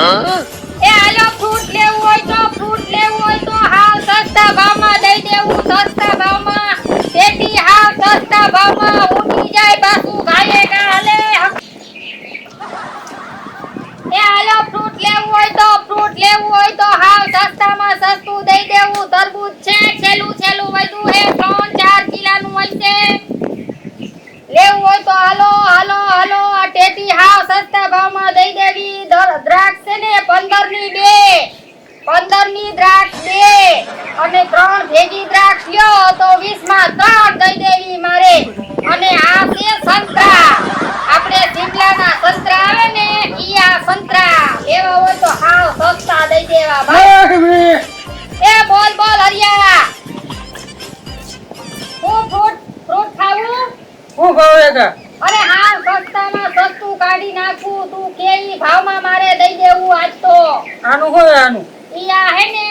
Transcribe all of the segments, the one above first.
એ હાલો, fruit લેવું હોય તો ફ્રૂટ લેવું હોય તો હાવ સસ્તા ભાવમાં દઈ દેવું, સસ્તા ભાવમાં. પેટી હાવ સસ્તા ભાવમાં. ઉડી જાય પાછું ખાઈએ કે હાલે. એ હાલો, ફ્રૂટ લેવું હોય તો ફ્રૂટ લેવું હોય તો હાવ સસ્તામાં સસ્તું દઈ દેવું. તરબૂચ છે, છેલ્લું છેલ્લું વધુ એ ત્રણ, ચાર કિલાનું છે લેવું હોય તો હાલો હાલો હાલો. આ ટેટી હાવ સસ્તા ભાવમાં દઈ દેવી દર- દ્રાક્ષ છે ને પંદરની બે પંદરની દ્રાક્ષ બે અને ત્રણ ભેગી દ્રાક્ષ લ્યો તો વીસમાં ત્રણ દઈ દેવી મારે. અને આ છે સંતરા. આપણે શિમલાના સંતરા આવે ને, ઈ આ સંતરા. એવા હોય તો હાવ સસ્તા દઈ દેવા ભાઈ એ બોલ બોલ હરિયા હું ફ્રૂટ ફ્રૂટ ખાવું? શું ભાવે કા અરે હા સસ્તામાં સસ્તું કાઢી નાખું તું કે ભાવમાં મારે દઈ દેવું આજ તો. આનું હોય આનું. ઈયા હે ને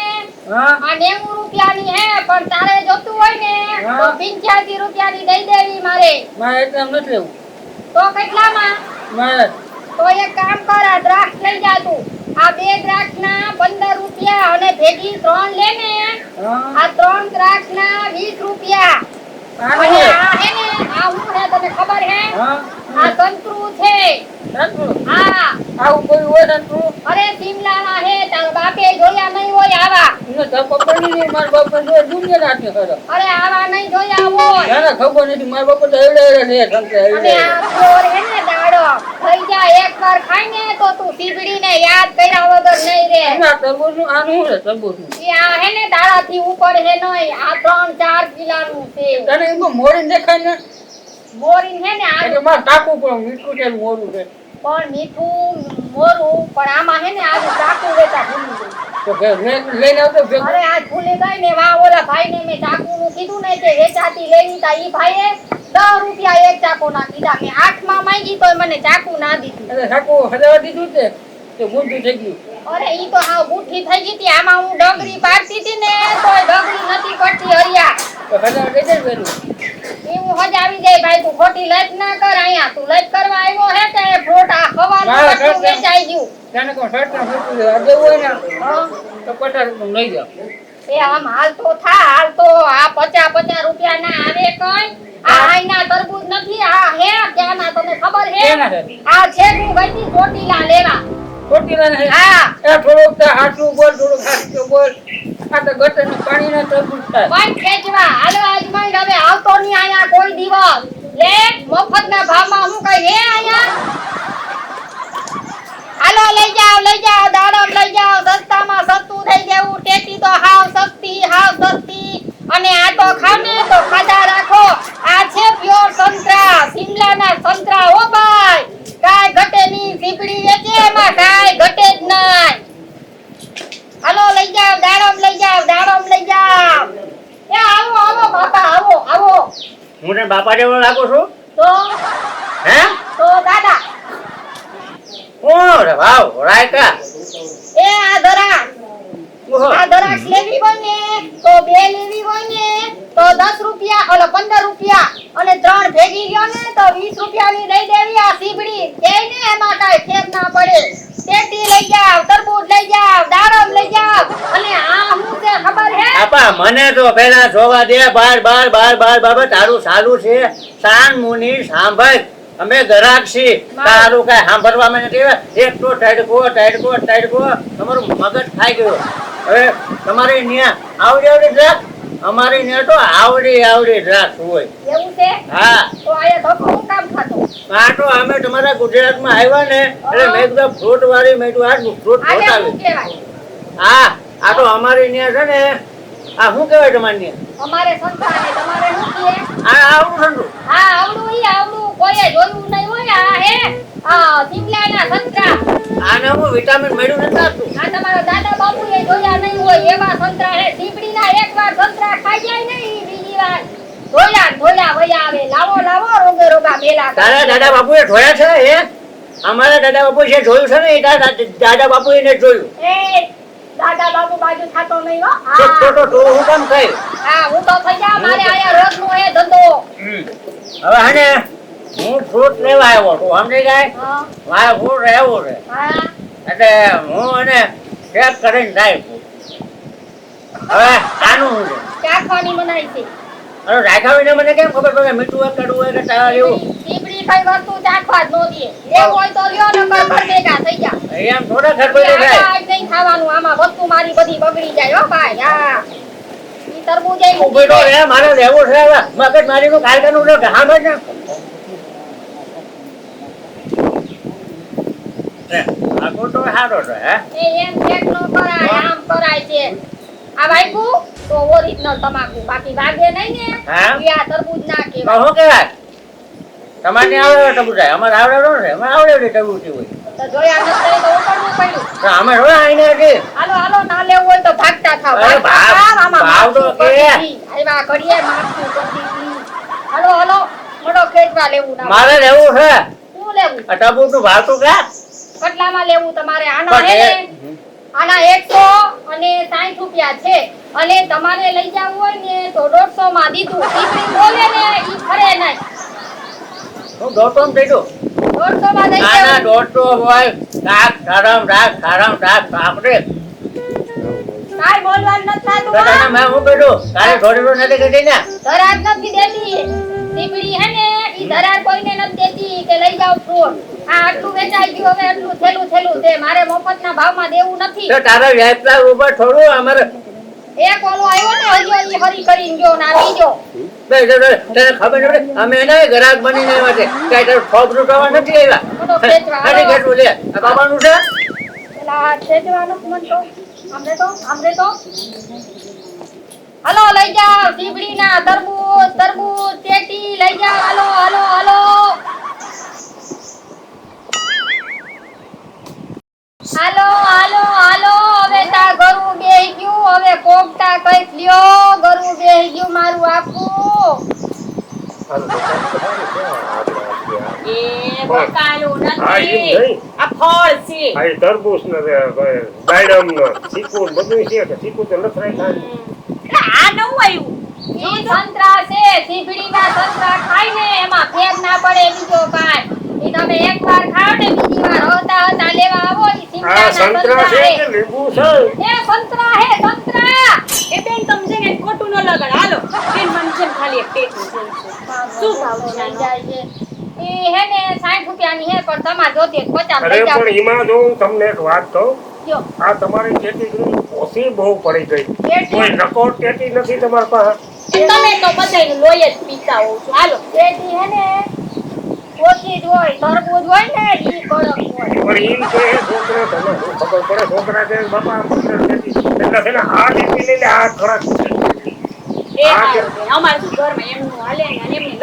હા. આ 90 રૂપિયાની હે પણ તારે જોતું હોય ને તો 85 રૂપિયાની દઈ દેવી મારે. મારે એટલે નથી લેવું. તો કેટલામાં? મારે. તો એક કામ કર આ દ્રાક્ષ લઈ જા તું. આ બે દ્રાક્ષ ના 15 રૂપિયા અને ભેગી ત્રણ લે ને. આ ત્રણ દ્રાક્ષ ના 20 રૂપિયા. અને આ હે ને આ હું હે તને ખબર હે? આ સંતરું છે. સંતરું. હા. આવું કોઈ હોય સંતરું? અરે સિમલાના હે તારા બાપે જોયા નહીં હોય આવા. મારા બાપા જો દુનિયા નાખે ખરો. અરે આવા નહીં જોયા હોય. એને ખબર નથી મારા બાપા તો એવડે એવડે સંતરા અને આ ચોર હે ને થઈ જાય એકવાર ખાય ને તો તું સીબડીને યાદ કર્યા વગર નહીં રે એના તરબૂચનું આનું શું છે તરબૂચનું? ઈ આ હે ને દાડાથી ઉપર હે નહીં આ ત્રણ ચાર છે. તને એમાં મોરીને દેખાય ને. મોરીન હે ને આ માર મારે પણ મીઠું છે ને મોરું છે. પણ મીઠું મોરું પણ આમાં હે ને આજ ચાકુ વેચા ભૂલી ગઈ. લઈને આવતો અરે આજ ભૂલી ગઈ ને વા ઓલા ભાઈ ને મેં ચાકુ નું કીધું ને કે વેચાતી લેવી તા ઈ ભાઈએ દસ રૂપિયા એક ચાકુ ના કીધા. મેં આઠમાં માંગી તો મને ચાકુ ના દીધી. સાકું હજાવા દીધું છે તે ગુંઠું થઈ ગયું? અરે ઈ તો હાવ બુઠ્ઠી થઈ ગઈ હતી. આમાં હું ડગરી પાડતી હતી ને તો ડગરી નથી પડતી હરિયા. તો હજાવા દઈ દે પેલું. એવું હજ આવી જાય ભાઈ તું ખોટી લત ના કર અહીંયા તું લત કરવા આવ્યો હે કે ફ્રૂટ આ ખવાનું ના, વેચાઈ ગયું? તને કોઈ શર્ટ ના ફૂટું છે. હોય ને તો પચાસ લઈ જાઓ. એ આમ હાલ તો થા હાલ તો આ પચાસ પચાસ રૂપિયા ના આવે કઈ. આ આઈના તરબૂચ નથી આ હે ક્યાંના તને ખબર હે? આ છે ગઈ હતી ચોટીલા લેવા. ને હા? એ થોડુંક હાચું બોલ થોડુંક હાચું બોલ. આ તો ગટરનું પાણીના તરબૂચ થાય. પણ ખેંચવા, હાલો આજ હવે આવતો નહીં આયા કોઈ દિવસ. લે મફત ના ટેટી તો હાવ સસ્તી હાવ સસ્તી. અને આ તો ખાવ તો ખાધા રાખો. આ છે પ્યોર સંતરા, શિમલાના સંતરા. ભાઈ, કાંઈ ઘટે નહીં સીપડી વેચે એમાં કાય ઘટે જ નહીં હાલો લઈ જાઓ દાડમ લઈ જાઓ દાડમ લઈ જાઓ એ આવો આવો બાપા આવો આવો હું તને બાપા જેવો લાગુ છું? તો? હે? તો દાદા. કોણ? વાવ રાયકા. એ આ ધરા આ ધરા લેવી હોય ને તો બે લેવી હોય ને તો દસ રૂપિયા ઓલો પંદર રૂપિયા અને ત્રણ ભેગી ગયો ને તો વીસ રૂપિયાની દઈ દેવી આ સીબડી. કે ને એમાં કાઈ ફેર ના પડે. ટેટી લઈ જાવ તરબૂચ લઈ જાવ દાડમ લઈ જાવ. અને આ હું છે ખબર આપા મને તો પેલા જોવા દે બાર બાર બાર બાર બાબા તારું સારું છે. સાન મુનિ સાંભળ. અમે ગરાક છીએ તારું કઈ સાંભળવામાં નથી એક તો ટડકો ટડકો ટડકો તમારું મગજ ખાઈ ગયું. હવે તમારે ન્યા આવડી આવડી ડ્રાક અમારી ત્યાં તો આવડી આવડી ડ્રાક હોય. એવું છે? હા. તો આયા ધક્કો કામ ખાતો આ તો અમે તમારા ગુજરાતમાં આવ્યા ને એટલે મેં કીધું ફ્રૂટ વાળી મેં કીધું આ ફ્રૂટ ફ્રૂટ આવી. હા. આ તો અમારી ન્યા છે ને આ શું કહેવાય તમારે ન્યા અમારે સંસ્થા ને તમારે શું કહે આ આવડું ઠંડુ. હા આવડું ઈ આવડું. કોઈએ જોયું નહીં હોય આ હે? આ શિમલાના સંતરા. આને હું વિટામિન મળ્યું નથી આપતું. આ તમારા દાદા બાપુએ જોયા નહીં હોય એવા સંતરા હે. સીપડીના એકવાર સંતરા ખાઈ જાય ને ઈ બીજી વાર. ધોયા ધોયા વયા આવે. લાવો લાવો રોગે રોગા મેલા. તારા દાદા બાપુએ જોયા છે હે? અમારા દાદા બાપુ જે જોયું છે ને એ દાદા બાપુએ ને જોયું. એ દાદા બાબુ બાજુ થતો નહીં હો. તો તો તો હું કામ કહી હા હું તો થઈ જા મારે આયા રોજનો એ ધંધો. હવે હને હું ફ્રૂટ લેવા આવ્યો તો સમજી જાય મારે ફ્રૂટ રહેવું છે. હા. એટલે હું અને ચેક કરીને રાખ્યું હવે કાનું છે? ચાખવાની મનાઈ છે? અરે રાખાવીને મને કેમ ખબર પડે? મીઠું હોય કડવું હોય કે તારા કઈ વસ્તુ ચાખવા જ ન દે. હોય તો લ્યો નકર ઘર ભેગા થઈ જા. એમ થોડા ખબર થાય. આજ નહીં ખાવાનું આમાં વસ્તુ મારી બધી બગડી જાય હો ભાઈ હા. ઈ તરબૂજ એ ઊભી તો રે મારે લેવો છે મગજ મારીનું કારખાનું છે હામે જ. ને છે હે? એમ ચેક નો કરાય આમ કરાય છે. આ વાગ્યુ? તો ઓરિજિનલ તમાકુ બાકી વાગે નહીં ને? આ તરબૂજ ના કેવાય કહેવાય? તમારે આવડે ટબુચાય અમારે આવડે ને અમારે આવડે ટબુચી હોય. અમે હાલો હાલો ના લેવું હોય તો ભાગતા થાવ. ભાવ- થાવ, આમાં ભાવ તો કે. કરી ઘડીએ માથું કરી હાલો હાલો મોટો ખેંચવા લેવું ના મારે લેવું છે? શું લેવું? આ ટબુચનું ભાવતું કે કેટલામાં લેવું તમારે આનો હે ને? આના એકસો અને સાઠ રૂપિયા છે. અને તમારે લઈ જવું હોય ને તો દોઢસો માં દીધું. દીકરી બોલે ને ઈ ફરે નહીં. હું દોઢસોમાં થઈ ગયું. માં દઈ આના દેવું દોઢસો હોય. રાખ સારામ રાખ સારામ રાખ આપણે કાંઈ બોલવાનું નથી થાતું તો તને મેં શું કીધું તારે થોડી નથી કીધી ને નથી દેતી. દીકરી હે ને ઈ ધરાર કોઈને નથી દેતી કે લઈ જાવ ફ્રૂટ આ આટલું વેચાઈ ગયું હવે આટલું થેલું થેલું. છે મારે મફતના ભાવમાં દેવું નથી. તો તારા વ્યાજ ઉપર થોડું અમારે એક ઓલો આવ્યો ને ઈ હરી કરીને ગયો ના બીજો. બે બે બે તને ખબર નથી અમે એને ગ્રાહક બનીને આવ્યા છે. કાંઈ તારું થોપ લૂંટવા નથી આવ્યા? નથી ખેંચવું લે. આ બાબાનું છે? પેલા છેજવાનો મન તો. આમરે તો આમરે તો. હાલો લઈ જાઓ સીબડીના તરબૂચ તરબૂચ તેટી લઈ જાઓ હલો હાલો હાલો. હાલો હાલો હવે તા ગરુ બેહી ગયું હવે કોકટા કંઈક લ્યો ગરુ બેહી ગયું મારું આખું એ બકાલું નથી. આ ફળ છે. આ તરબૂચ ને તે ને ચીકુ બધું છે કે ચીકુ તો લથરાઈ થાય આ નવું આવ્યું. ઈ સંતરા છે સીબડીના સંતરા ખાય ને એમાં ફેર ના પડે બીજો કાંઈ. ઈ તમે એકવાર ખાઓ ને બીજી વાર હતા હતા લેવા આવો ઈ આ સંતરા છે કે લીંબુ છે? એ સંતરા હે સંતરા. એ બેન તમે ખોટું ન લગાડ. હાલો બેન છે ને ખાલી એક પેટનું જોઈશે શું ભાવ છે આનો? જાય હે ને 60 રૂપિયાની હે પણ તમારે જોતી 50 અરે પણ એમાં જો તમને એક વાત કહું આ તમારી કેટેગરી ઓછી બહુ પડી ગઈ. કોઈ નકોર કેટી નથી તમારી પાસે. તમે તો બધાય લોહી જ પીતા હોવ છો. હાલો. કેટી હે ને ઓછી જ હોય તરબૂચ હોય ને ઈ કડક હોય. પણ એમ કે છોકરા તને ખબર પડે? છોકરા કે બાપા એટલે છે ને આ કેટી લઈ આ ખરાબ છે. એ. અમારે ઘરમાં એમનું હાલે અને એમની.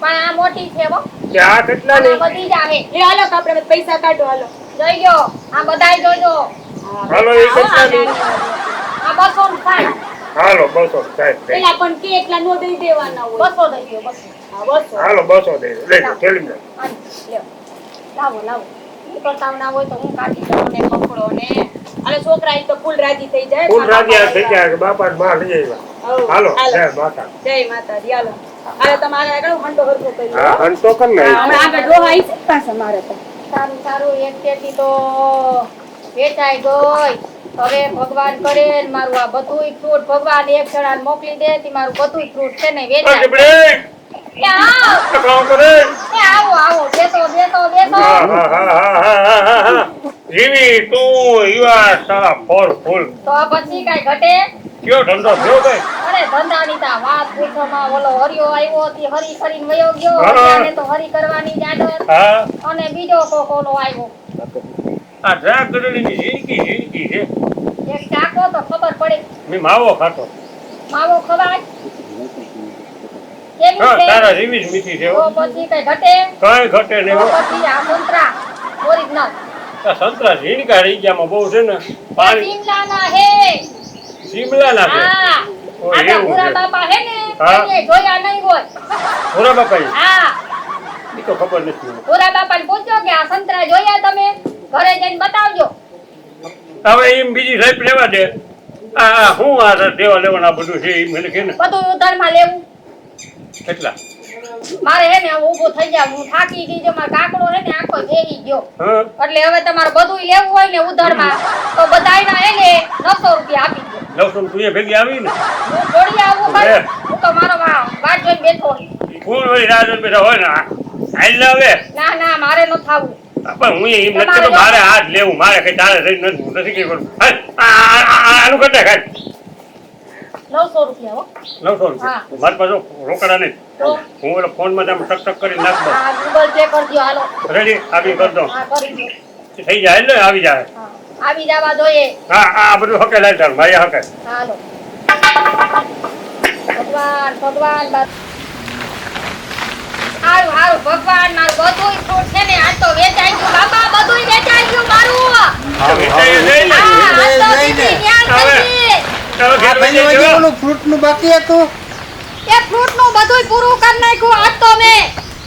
પણ આ મોટી છે હો. કે આ કેટલા ની? બધી જ આવે એ હાલો આપણે પૈસા કાઢો હાલો. જોઈ લો આ બધાય જોજો હાલો, એ કેટલાની? આ બસો થાય હાલો બસો સાહેબ પેલા પણ કે એટલા નો દઈ દેવાના હોય. બસો દઈ દો બસો. લેજો થેલી આની, લ્યો. લાવો લાવો. ઈ ના હોય તો હું કાઢી દઉં ને પકડો ને. અને છોકરા તો ફૂલ રાજી થઈ જાય ફૂલ રાજી થઈ ગયા બાપા ને માં લઈ આવ્યા. હાલો હાલો. જય માતા જય માતાજી હાલો. હાલો તમારે આગળ હંડો હરખો કરી હા હન કર ને. હમણાં આગળ ડોહા આવી છે ને મારે તો. સારું સારું એક પેટી તો વેચાઈ ગઈ. હવે ભગવાન કરે ને મારું આ બધુંય ફ્રૂટ ભગવાન એક જણા મોકલી દે મારું બધુંય ફ્રૂટ છે ને વેચાય કામ કરે આવો આવો બેસો બેસો બેસો જીવી તું યુવા સારા ફોર ફૂલ તો પછી કાંઈ ઘટે કયો ધંધો થયો કઈ અરે ધંધાની તા વાત પૂછોમાં ઓલો હરિયો આવ્યો હતી હરી કરીને વયો ગયો અને તો હરી કરવાની જ હા અને બીજો કોક ઓલો આવ્યો આ કરેલી જિંદગી જિંદગી છે. એક ચાકો તો ખબર પડે. મે માવો ખાતો. માવો ખવાય. તારા જેવી મીઠી છે તો પછી કઈ ઘટે? કાંઈ ઘટે નહીં પછી આ સંતરા ઓરિજિનલ સંતરા ઝીણકા રહી ગયા બહુ છે ને. પાણી. હે શિમલા ના છે? આ ભૂરા બાપા હે ને હા. જોયા નહીં હોય. ભોરા બાપા હા. એ તો ખબર નથી મને. ભૂરા બાપાને પૂછજો કે આ સંતરા જોયા તમે? ઘરે જઈને બતાવજો. હવે એમ બીજી સાહેબ લેવા દે. આ હું આ દેવા લેવાના બધું છે એ મને કે ને. બધું ઉધારમાં લેવું. કેટલા? મારે હે ને ઊભો થઈ જાવ હું થાકી ગઈ જો મારો કાકડો હે ને આખો ભેગી ગયો. એટલે હવે તમારે બધું લેવું હોય ને ઉધારમાં. તો બધાયના હે ને 900 રૂપિયા આપી દો. 900 રૂપિયા ભેગી આવી ને? હું જોડી આવું. પણ હું તો મારો વા- વાટ જોઈને બેઠો. કોણ હોય? રાહ બેઠો હોય ને? આઈ ને હવે ના ના મારે ન થાવું. પણ હું એમ નથી મારે હાથ લેવું મારે કઈ તારે રહી નથી કઈ કરું હાલ, આનું કરતા ખાય 900 રૂપિયા હો. નવસો રૂપિયા. મારી પાસે રોકડા નહીં. હું ઓલો ફોનમાં આમ ટક ટક કરી નાખ ગૂગલ પે કરજો હાલો. દઉં રેડી આવી કરી દો. થઈ જાય ને આવી જાય. આવી જવા જોઈએ. હા આ બધું હકે લઈ ચાલ મારી હકે. હાલો. ભગવાન ભગવાન હારું હારું ભગવાન મારું બધુંય ફ્રૂટ છે ને આજ તો વેચાઈ ગયું. બાબા બધું વેચાઈ ગયું મારું. હા ફ્રૂટનું બાકી હતું? એ ફ્રૂટનું બધુંય પૂરું કરી નાખ્યું આજ તો મેં